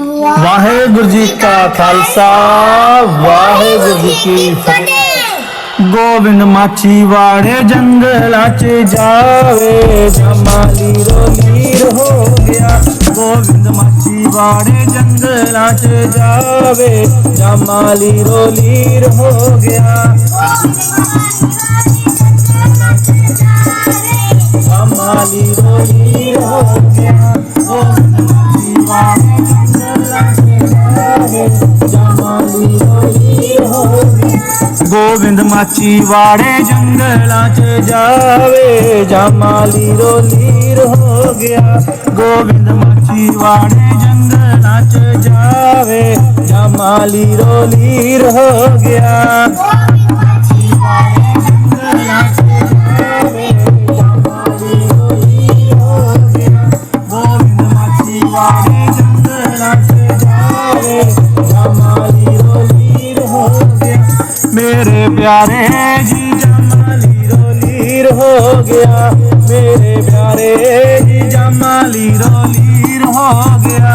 वाहेगुरु जी का खालसा, वाहेगुरु जी की फतेह। गोविंद माछी वाड़े, जंगला च जावे, जमाली रो नीर हो गया। गोविंद माछी वाड़े, जंगला च जावे, जमाली रो नीर हो गया। जमाली रो हो गया। ਗੋਬਿੰਦ ਮਾਚੀ ਵਾੜੇ ਜੰਗਲਾਂ 'ਚ ਜਾਵੇ, ਜਮਾਲੀ ਰੋਲੀਰ ਹੋ ਗਿਆ। ਗੋਬਿੰਦ ਮਾਚੀ ਵਾੜੇ ਜੰਗਲਾਂ 'ਚ ਜਾਵੇ, ਜਮਾਲੀ ਰੋਲੀਰ ਹੋ ਗਿਆ। प्यारे जीजा माली रोलीर हो गया। मेरे प्यारे जीजा माली रोलीर हो गया।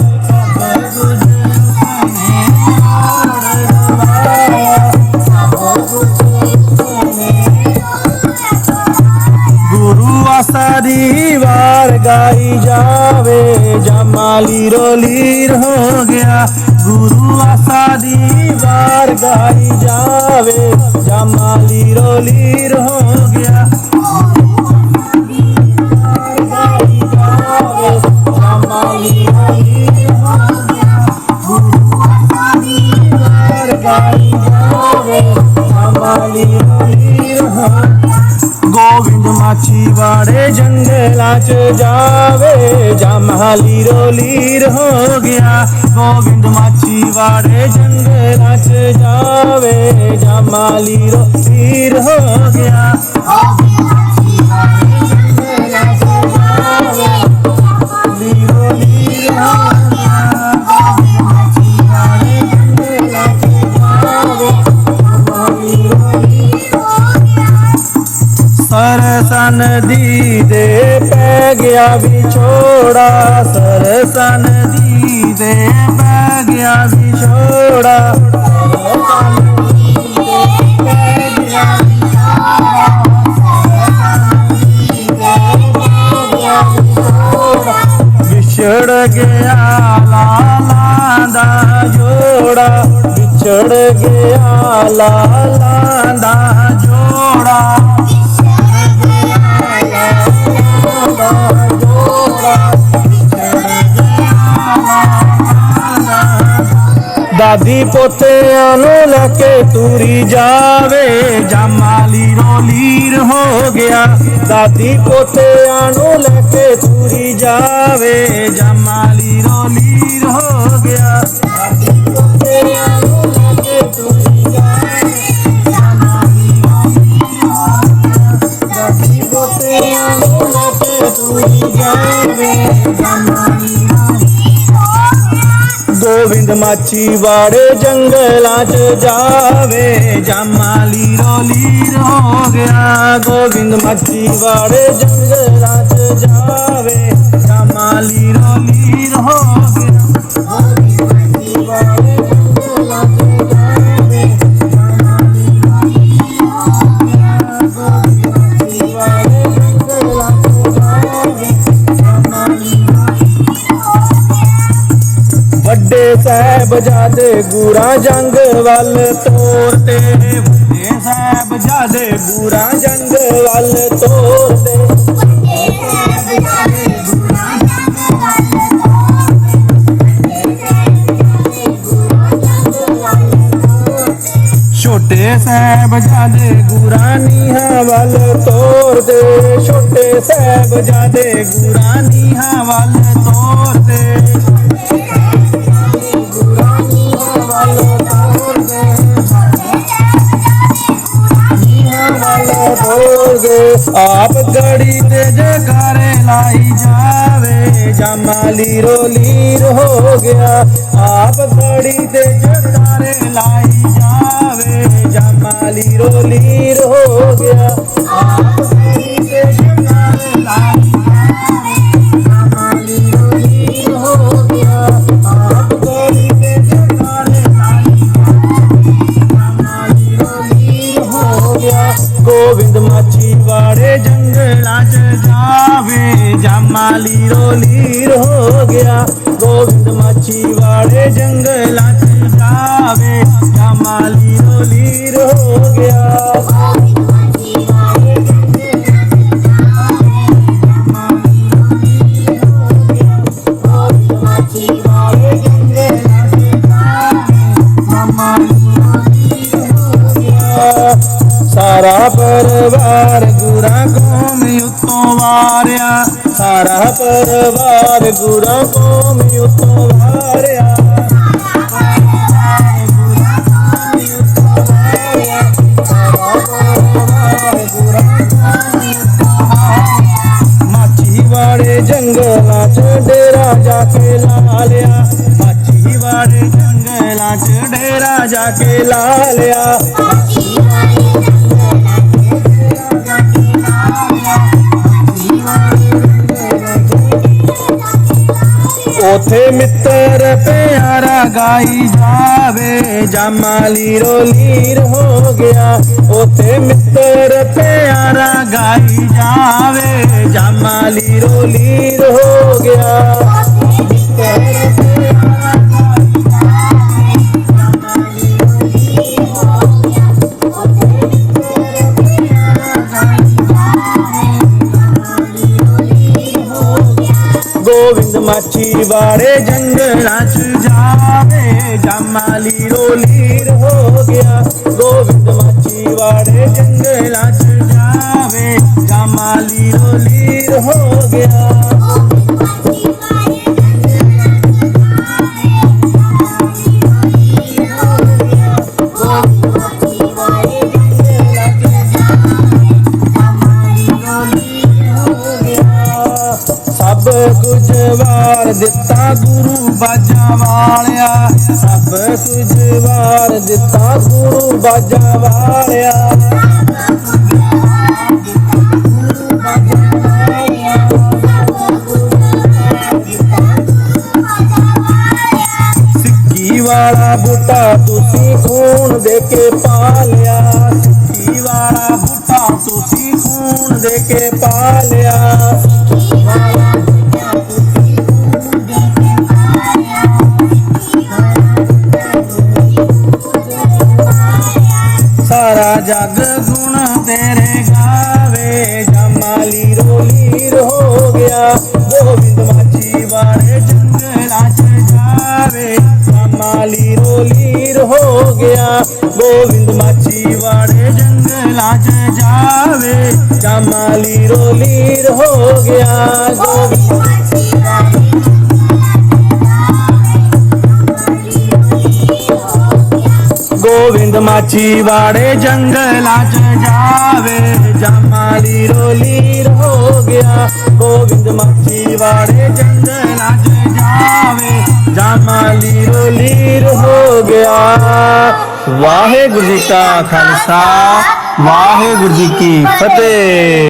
ਵਾਰ ਗਾਈ ਜਾਵੇ, ਜਮਾਲੀ ਰੋਲੀਰ ਹੋ ਗਿਆ। ਗੁਰੂ ਆਸਾ ਦੀ ਵਾਰ ਗਾਈ ਜਾਵੇ, ਜਮਾਲੀ ਰੋਲੀਰ ਹੋ ਗਿਆ। ਵਾਰ चिवाड़े जंगलाच जावे, जा महाली रोलीर हो गया। गोविंद माछी वाड़े जंगलाच जावे, जा माली रोलीर हो गया। बिछोड़ा सरसा नदी दे गया बिछोड़ा बिछड़ गया लाला जोड़ा। बिछड़ गया लाला जोड़ा। ਦਾਦੀ ਪੋਤਿਆਂ ਨੂੰ ਲੈ ਕੇ ਤੁਰੀ ਜਾਵੇ ਜਮਾਲੀ ਰੋਲੀਰ ਹੋ ਗਿਆ। ਦਾਦੀ ਪੋਤਿਆਂ ਨੂੰ ਲੈ ਕੇ ਤੁਰੀ ਜਾਵੇ ਜਮਾਲੀ ਰੋਲੀਰ ਹੋ गोविंद माछी वाड़े जंगला च जावे, जमाली रोली रो गया गोविंद माछी वाड़े जंगला च जावे। ਸਾਹਿਬਜ਼ਾਦੇ ਗੁਰਾਂ ਜੰਗ ਵੱਲ ਤੋਰਦੇ ਵੱਡੇ ਸਾਹਿਬਜ਼ਾਦੇ ਗੁਰਾਂ ਜੰਗ ਵੱਲ ਤੋਰਦੇ ਛੋਟੇ ਸਾਹਿਬਜ਼ਾਦੇ ਗੁਰਾਂ ਨੀਹਾਂ ਵੱਲ ਤੋਰਦੇ ਛੋਟੇ ਸਾਹਿਬਜ਼ਾਦੇ ਗੁਰਾਂ ਨੀਹਾਂ ਵੱਲ ਤੋਰਦੇ ਆਪ ਗੜੀ ਤੇ ਜਗਾਰੇ ਲਾਈ ਜਾਵੇ, ਜਮਾਲੀ ਰੋਲੀਰ ਹੋ ਗਿਆ। ਆਪ ਗੜੀ ਤੇ ਜਗਾਰੇ ਲਾਈ ਜਾਵੇ, ਜਮਾਲੀ ਰੋਲੀਰ ਹੋ ਗਿਆ। ਸਾਰਾ ਪਰਿਵਾਰ ਗੁਰਾਂ ਕੌਮ ਉਤੋਂ ਵਾਰਿਆ ਸਾਰਾ ਪਰਿਵਾਰ ਗੁਰਾਂ ਕੌਮ ਉਤੋਂ ਵਾਰਿਆ ਮਾਛੀ ਵਾਲੇ ਜੰਗਲਾਂ ਚ ਡੇਰਾ ਜਾ ਕੇ ਲਾ ਲਿਆ ਮਾਛੀ ਵਾਲੇ ਜੰਗਲਾਂ ਚ ਡੇਰਾ ਜਾ ਕੇ ਲਾ ਲਿਆ ਮਿੱਤਰ ਪਿਆਰਾ ਗਾਈ ਜਾਵੇ, ਜਮਾਲੀ ਰੋਲੀਰ ਹੋ ਗਿਆ। ਉਥੇ ਮਿੱਤਰ ਪਿਆਰਾ ਗਾਈ ਜਾਵੇ, ਜਮਾਲੀ ਰੋਲੀਰ ਹੋ ਗਿਆ। बारे जंग जावे, जमाली रोली हो गया। गोविंद मच्छी बारे जंगला च जावे, जमाली रोली ਵਾਰ ਦਿੱਤਾ ਗੁਰੂ ਬਾਜਾਂ ਵਾਲਿਆ ਸਭ ਕੁਝ ਵਾਰ ਦਿੱਤਾ ਗੁਰੂ ਬਾਜਾਂ ਵਾਲਿਆ ਸਿੱਕੀ ਵਾਲਾ ਬੂਟਾ ਤੁਸੀਂ ਖੂਨ ਦੇ ਕੇ ਪਾਲਿਆ ਸਿੱਕੀ ਵਾਲਾ ਬੂਟਾ ਤੁਸੀਂ ਖੂਨ ਦੇ ਕੇ ਪਾਲਿਆ जग गुण तेरे गावे, जमाली रोलीर हो गया। गोविंद माची वाले जंगला जावे, जमाली रोलीर हो गया। गोविंद माची वाले जंगला जावे, जमाली रोलीर हो गया। गोविंद ਗੋਬਿੰਦ ਮਾਚੀ ਵਾੜੇ ਜੰਗਲਾਂ ਚ ਜਾਵੇ। ਜਮਾਲੀ ਰੋਲੀਰ ਹੋ ਗਿਆ। ਗੋਬਿੰਦ ਮਾਚੀ ਵਾੜੇ ਜੰਗਲਾਂ ਚ ਜਾਵੇ। ਜਮਾਲੀ ਰੋਲੀਰ ਹੋ ਗਿਆ। ਵਾਹਿਗੁਰੂ ਜੀ ਕਾ ਖਾਲਸਾ, ਵਾਹਿਗੁਰੂ ਜੀ ਕੀ ਫਤਿਹ।